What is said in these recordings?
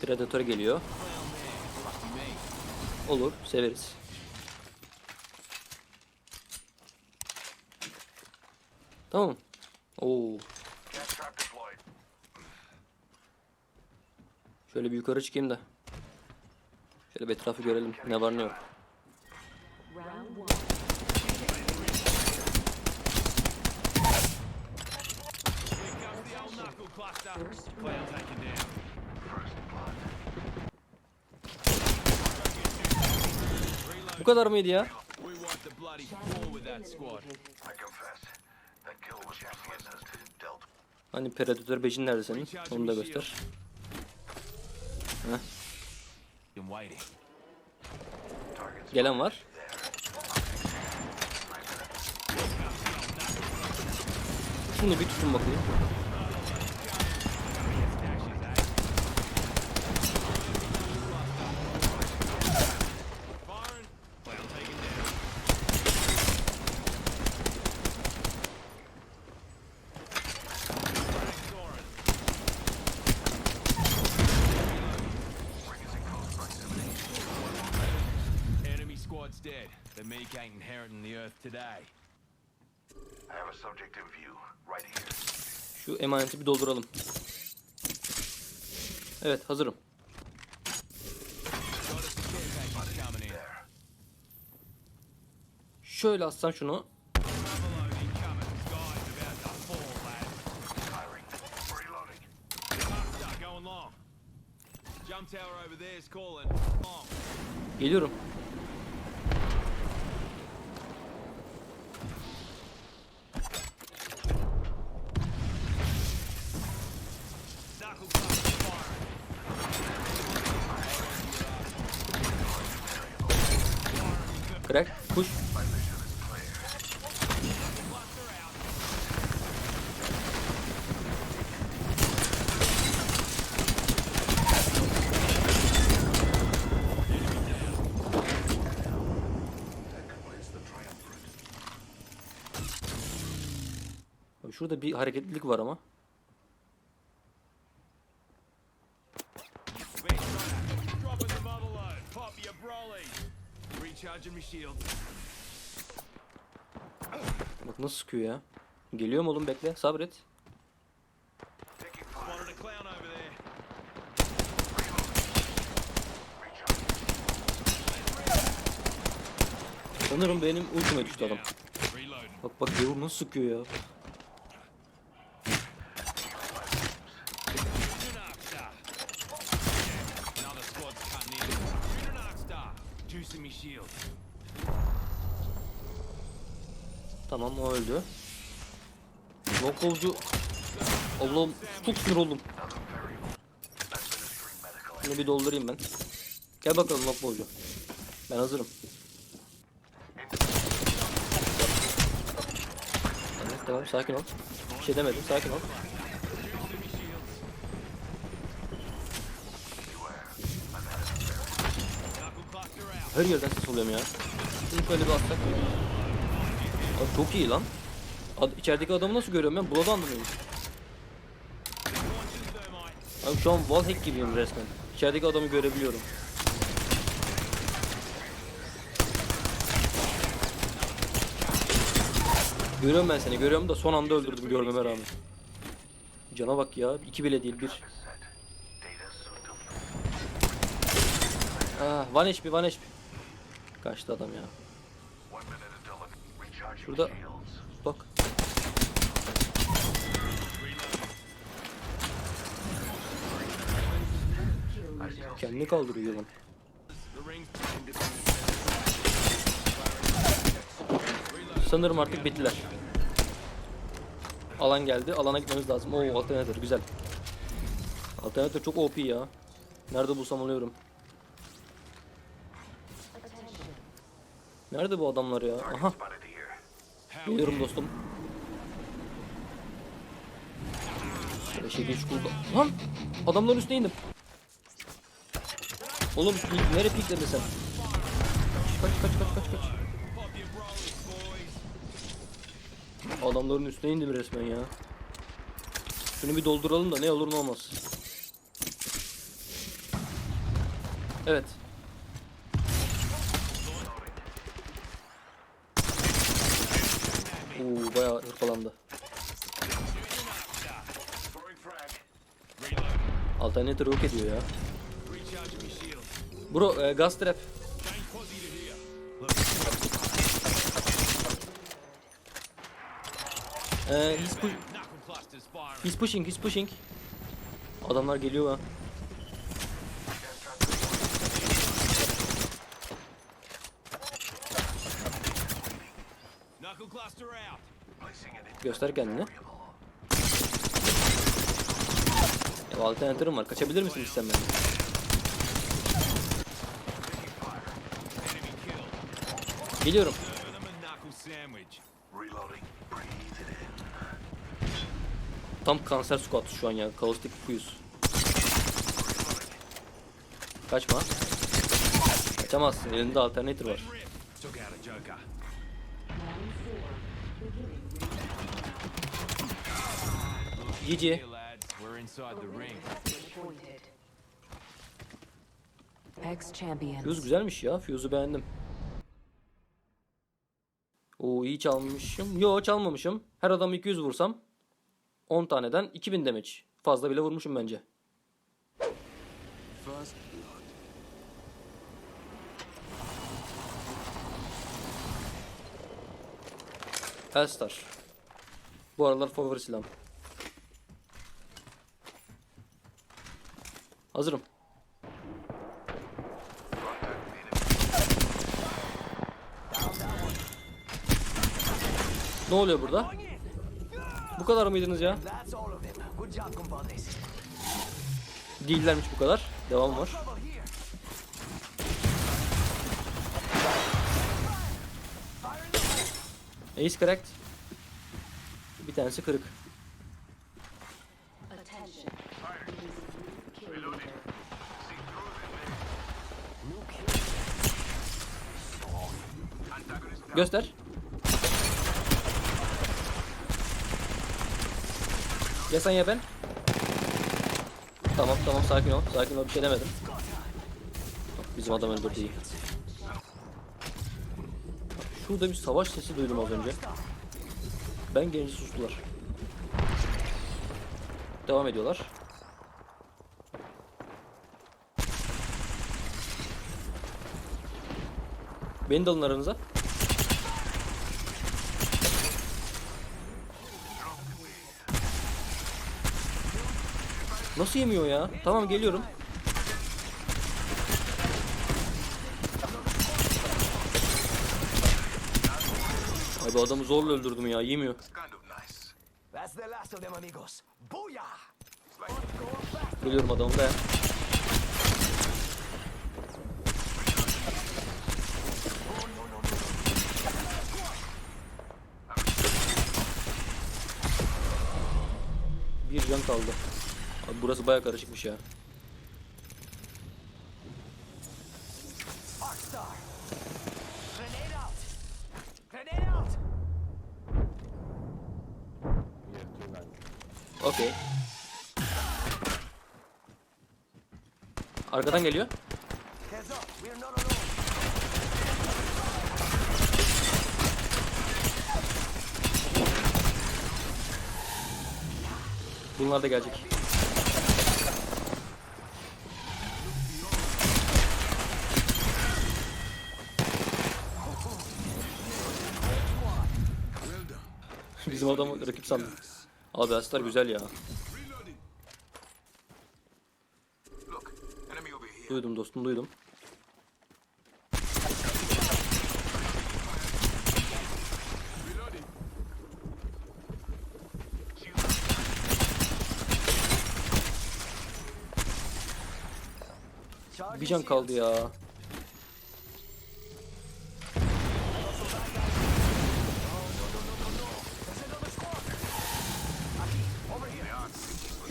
Predator geliyor. Olur, severiz. Tamam. Oo. Şöyle bir yukarı çıkayım da. Şöyle bir etrafı görelim. Ne var ne yok. Round was pleasant. Dealt Hani Predator 5'in nerede senin? Onu da göster. Heh. Gelen var. Şunu bir tutun bakayım. Ain't inheriting the earth today. I have a subject in view, right here. Şu emaneti bir dolduralım. Evet hazırım. Got us a care Şurada bir hareketlilik var ama. Bak nasıl sıkıyor ya. Geliyorum oğlum bekle. Sabret. Sanırım benim ultime düştü adam. Bak bak gavur nasıl sıkıyor ya. Tamam o öldü. Loklovcu. Allah'ım çok sinir oldum. Bunu bir doldurayım ben. Gel bakalım Loklovcu. Ben hazırım. Evet tamam sakin ol. Bir şey demedim sakin ol. Her yerden ses alıyorum ya. Şunu şöyle bir atsak. Abi çok iyi lan. Ad içerideki adamı nasıl görüyorum ben? Blood anlamıyorum. Abi şu an wallhack gibiyim resmen. İçerideki adamı görebiliyorum. Görüyorum ben seni, görüyorum da son anda öldürdüm görmeme rağmen. Cana bak ya, iki bile değil bir. Ah, one HP, one HP. Kaçtı adam ya. Şurada-. Bak. Kendini kaldırıyor lan. Sanırım artık bittiler. Alan geldi. Alana gitmemiz lazım. Oo alternator güzel. Alternator çok OP ya. Nerede bulsam alıyorum. Nerede bu adamlar ya? Aha geliyorum dostum. Şöyle şekil çukurda. Lan adamların üstüne indim. Oğlum nereye pikledin sen? Kaç kaç kaç kaç kaç. Adamların üstüne indim resmen ya. Şunu bir dolduralım da ne olur ne olmaz. Evet. Oo bayağı hırpalandı. Alternator yok ediyor ya. Bro e, gas trap. Chain quasi to here. E, he's, pu- he's pushing, he's pushing. Adamlar geliyor ha. Göster kendini. Ya alternatörüm var. Kaçabilir misin sen killed. Geliyorum. Tam kanser squat şu an ya. Kaustik fuse. Kaçma. Kaçamazsın. Elinde alternator var. Ex-champions. Fuse güzelmiş ya. Fuse'u beğendim. Oo iyi çalmışım. Yo çalmamışım. Her adamı 200 vursam 10 taneden 2000 damage. Fazla bile vurmuşum bence. Hellstar. Bu aralar favori silahım. Hazırım. Ne oluyor burada? Bu kadar mıydınız ya? Değillermiş bu kadar. Devam var. Ace cracked. Bir tanesi kırık. Göster. Ya sen ya ben. Tamam tamam sakin ol. Sakin ol bir şey demedim. Bizim adam öldürdü iyi. Şurada bir savaş sesi duydum az önce. Ben gelince sustular. Devam ediyorlar. Beni de alın aranıza. Nasıl yemiyor ya? Tamam geliyorum. Ay bu adamı zorla öldürdüm ya yemiyor. Geliyorum adamı da. Bir can kaldı. Abi burası baya karışıkmış ya. Okey. Arkadan geliyor. Bunlar da gelecek. Bizim adamı rakip sandım. Abi Astar güzel ya. Duydum dostum duydum. Bir can kaldı ya.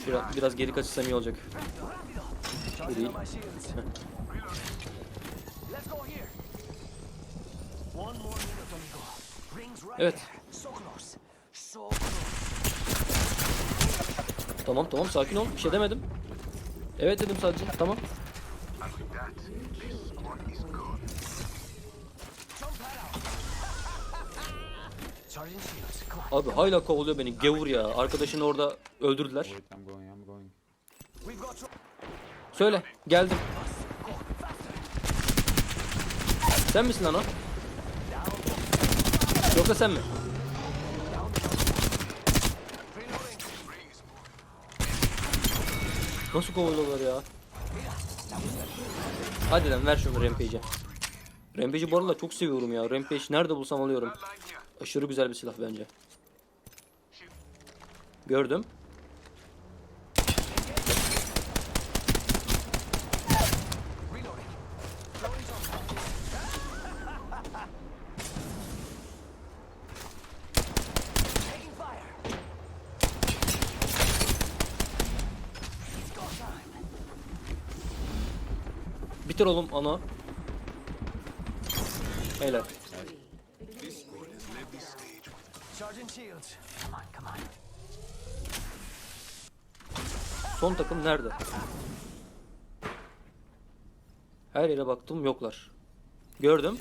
Şura, biraz geri kaçırsam iyi olacak. Bu Evet. Tamam tamam sakin ol. Bir şey demedim. Evet dedim sadece. Tamam. Abi hala kovalıyor beni gevur ya. Arkadaşını orada öldürdüler. Söyle geldim. Sen misin lan o? Yoksa sen mi? Nasıl kovalıyorlar ya? Hadi lan ver şunu Rampage'e. Rampage'i bu arada çok seviyorum ya. Rampage nerede bulsam alıyorum. Aşırı güzel bir silah bence. Gördüm. Bitir oğlum ana. Helal. Son takım nerede? Her yere baktım yoklar. Gördüm.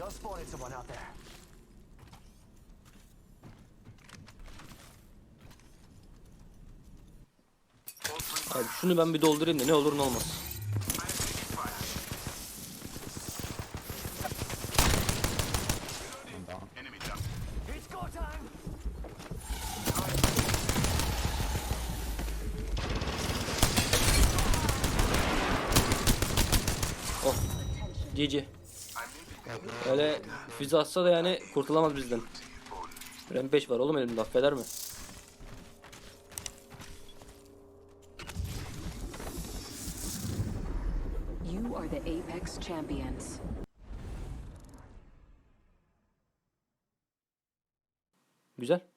Abi şunu ben bir doldurayım da ne olur ne olmaz. GG. Öyle füze atsa da yani kurtulamaz bizden. Rampage var oğlum elimde affeder mi? You are the Apex champions. Güzel.